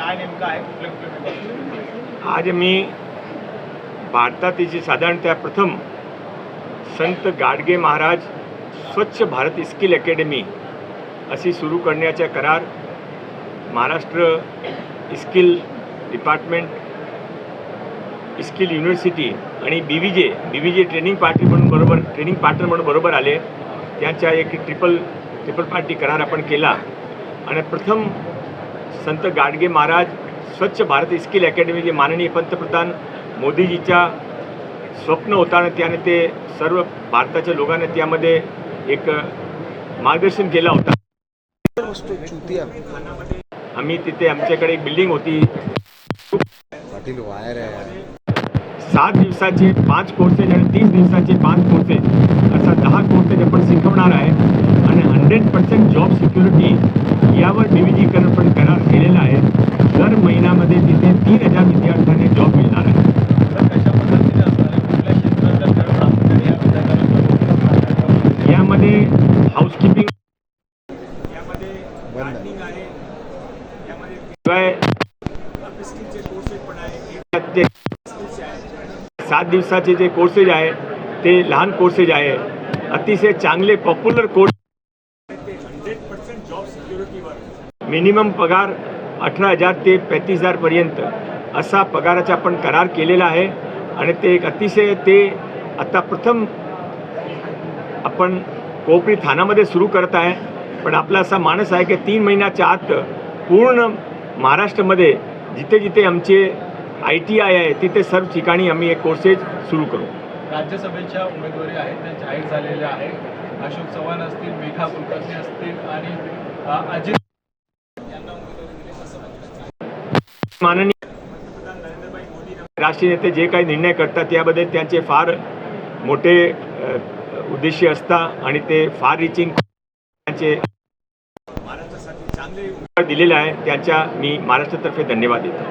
काय नेमकं आहे? आज मी भारतातील साधारणतः प्रथम संत गाडगे महाराज स्वच्छ भारत स्किल अकॅडमी अशी सुरू करण्याचा करार Maharashtra skill department skill university आणि B V J B V J training party म्हणून बरोबर ट्रेनिंग पार्टनर म्हणून बरोबर आले. त्यांच्या एक ट्रिपल ट्रिपल पार्टी करार आपण केला. आणि प्रथम संत गाडगे महाराज स्वच्छ भारत स्किल अकॅडमी जे माननीय पंतप्रधान मोदीजीच्या स्वप्न होता आणि त्याने ते सर्व भारताच्या लोकांना त्यामध्ये एक मार्गदर्शन केलं होतं. आम्ही तिथे आमच्याकडे एक बिल्डिंग होती. सात दिवसाचे पाच कोर्सेस आणि तीस दिवसाचे पाच कोर्सेस. असा दहा कोर्सेस आपण शिकवणार आहे. आणि हंड्रेड पर्सेंट जॉब सिक्युरिटी यावर डिव्हिजीकरण पण शिवाय सात दिवसाचे जे कोर्सेज आहे ते लहान कोर्सेज आहे. अतिशय चांगले popular course hundred percent minimum पगार अठरा हजार ते पैंतीस हजारपर्यंत असा पगाराचा आपण करार केलेला आहे. आणि ते एक अतिशय ते आता प्रथम आपण कोपरी थानामध्ये सुरू करत आहे. पण आपला असा मानस आहे की तीन महिन्याच्या आत पूर्ण महाराष्ट्रामध्ये जिथे जिथे आमचे आय टी आय आहे तिथे सर्व ठिकाणी आम्ही एक कोर्सेस सुरू करू. राज्यसभेच्या उमेदवारी आहेत त्या जाहीर झालेल्या आहेत. अशोक चव्हाण असतील मेघा कुलकर्णी असतील आणि अजित यांना उमेदवारी दिली असं वाटतं. माननीय राष्ट्रीय नेते जे काही निर्णय करतात त्याबद्दल त्यांचे फार मोठे अ, उद्देश असतात आणि ते फार रिचिंग त्यांचे महाराष्ट्रासाठी चांगले दिलेला आहे. त्याच्या मी महाराष्ट्रातर्फे धन्यवाद देतो.